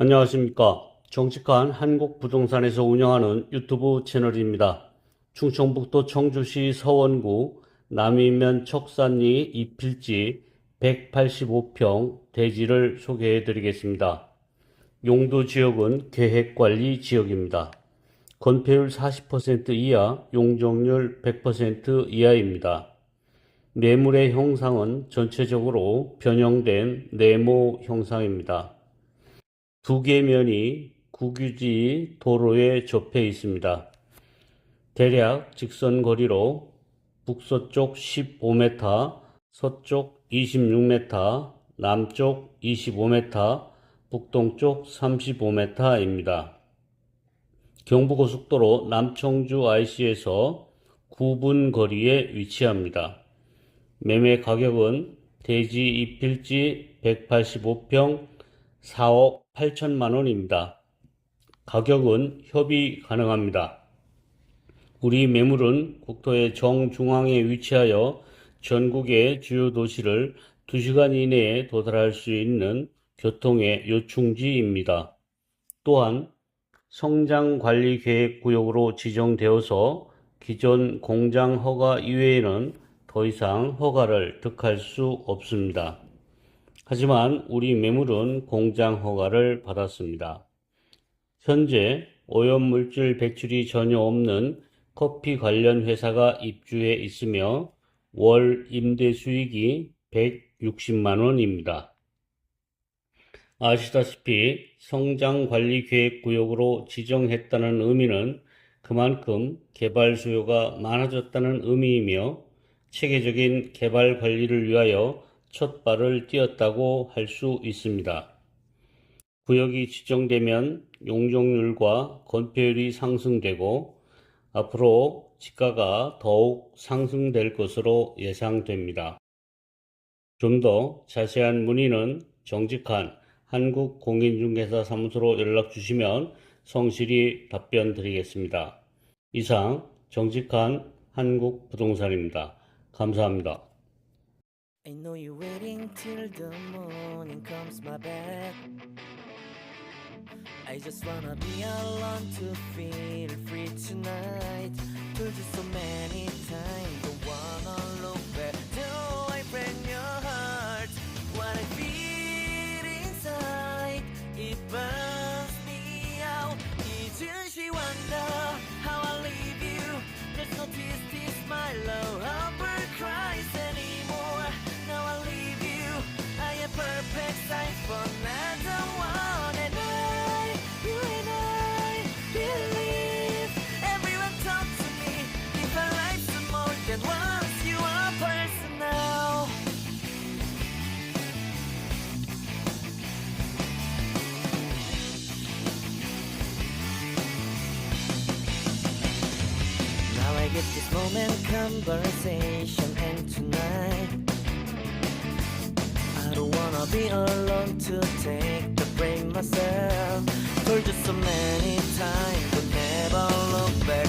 안녕하십니까. 정직한 한국부동산에서 운영하는 유튜브 채널입니다. 충청북도 청주시 서원구 남이면 척산리 이필지 185평 대지를 소개해 드리겠습니다. 용도 지역은 계획관리 지역입니다. 건폐율 40% 이하, 용적률 100% 이하입니다. 매물의 형상은 전체적으로 변형된 네모 형상입니다. 두 개 면이 국유지 도로에 접해 있습니다. 대략 직선 거리로 북서쪽 15m, 서쪽 26m, 남쪽 25m, 북동쪽 35m입니다. 경부고속도로 남청주 IC에서 9분 거리에 위치합니다. 매매 가격은 대지 이필지 185평 4억 8천만 원입니다. 가격은 협의 가능합니다. 우리 매물은 국토의 정중앙에 위치하여 전국의 주요 도시를 2시간 이내에 도달할 수 있는 교통의 요충지입니다. 또한 성장관리계획구역으로 지정되어서 기존 공장 허가 이외에는 더 이상 허가를 득할 수 없습니다. 하지만 우리 매물은 공장 허가를 받았습니다. 현재 오염물질 배출이 전혀 없는 커피 관련 회사가 입주해 있으며 월 임대 수익이 160만 원입니다. 아시다시피 성장관리계획구역으로 지정했다는 의미는 그만큼 개발 수요가 많아졌다는 의미이며 체계적인 개발 관리를 위하여 첫 발을 띄었다고 할 수 있습니다. 구역이 지정되면 용적률과 건폐율이 상승되고 앞으로 지가가 더욱 상승될 것으로 예상됩니다. 좀 더 자세한 문의는 정직한 한국공인중개사 사무소로 연락 주시면 성실히 답변 드리겠습니다. 이상 정직한 한국부동산입니다. 감사합니다. I know you're waiting till the morning comes my back. I just wanna be alone to feel free tonight. Told you so many times, Get this moment conversation and tonight. I don't wanna be alone to take the blame myself. Told you so many times but never look back